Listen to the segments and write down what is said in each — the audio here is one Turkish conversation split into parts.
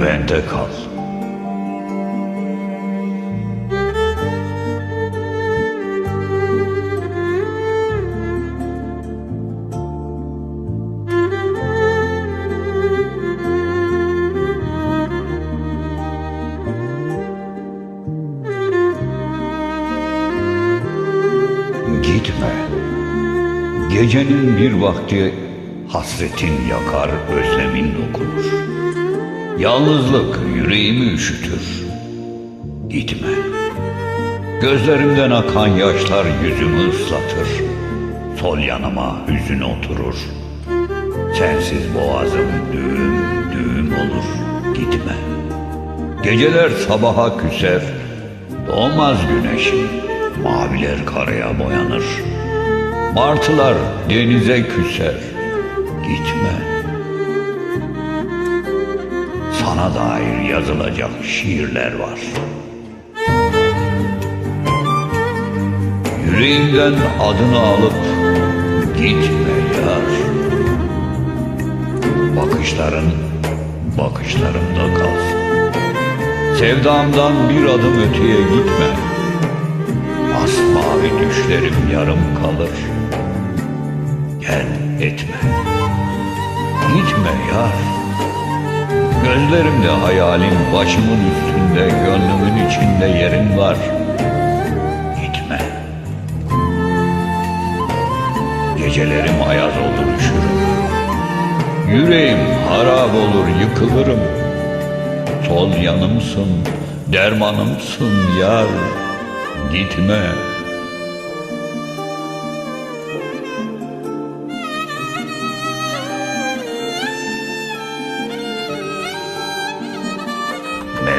hasrete kal. Gitme. Gecenin bir vakti hasretin yakar, özlemin dokunur. Yalnızlık yüreğimi üşütür. Gitme. Gözlerimden akan yaşlar yüzümü ıslatır. Sol yanıma hüzün oturur. Sensiz boğazım düğüm düğüm olur. Gitme. Geceler sabaha küser. Doğmaz güneşim. Maviler karaya boyanır. Martılar denize küser. Gitme. Sana dair yazılacak şiirler var. Yüreğimden adını alıp gitme yar. Bakışların bakışlarımda kalsın. Sevdamdan bir adım öteye gitme. Masmavi düşlerim yarım kalır. Gel etme. Gitme yar. Gözlerimde hayalin başımın üstünde, gönlümün içinde yerin var. Gitme. Gecelerim ayaz olur üşürüm. Yüreğim harap olur yıkılırım. Sol yanımsın, dermanımsın yar. Gitme.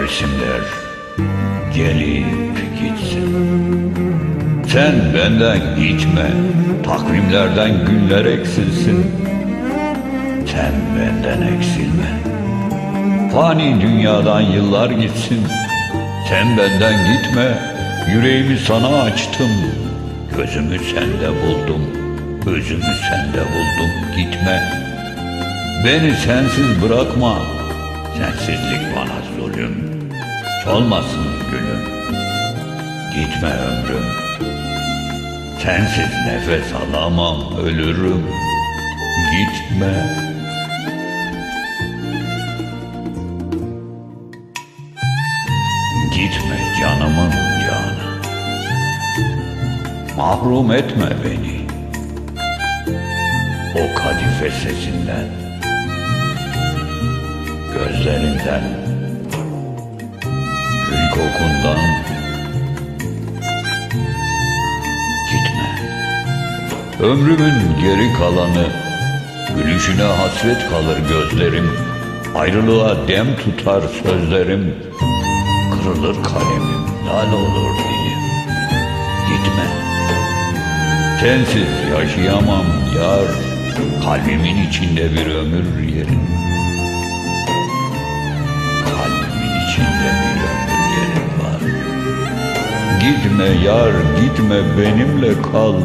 Mevsimler gelip gitsin. Sen benden gitme, takvimlerden günler eksilsin. Sen benden eksilme. Fani dünyadan yıllar gitsin. Sen benden gitme, yüreğimi sana açtım. Gözümü sende buldum, özümü sende buldum. Gitme, beni sensiz bırakma. Sensizlik bana zulüm. Solmasın gülüm. Gitme ömrüm. Sensiz nefes alamam, ölürüm. Gitme. Gitme canımın canı. Mahrum etme beni. O kadife sesinden, gözlerinden, kokundan. Gitme. Ömrümün geri kalanı, gülüşüne hasret kalır gözlerim. Ayrılığa dem tutar sözlerim. Kırılır kalemim, lal olur dilim. Gitme. Sensiz yaşayamam yar. Kalbimin içinde bir ömür yerin. Gitme yar, gitme benimle kal.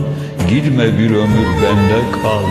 Gitme bir ömür bende kal.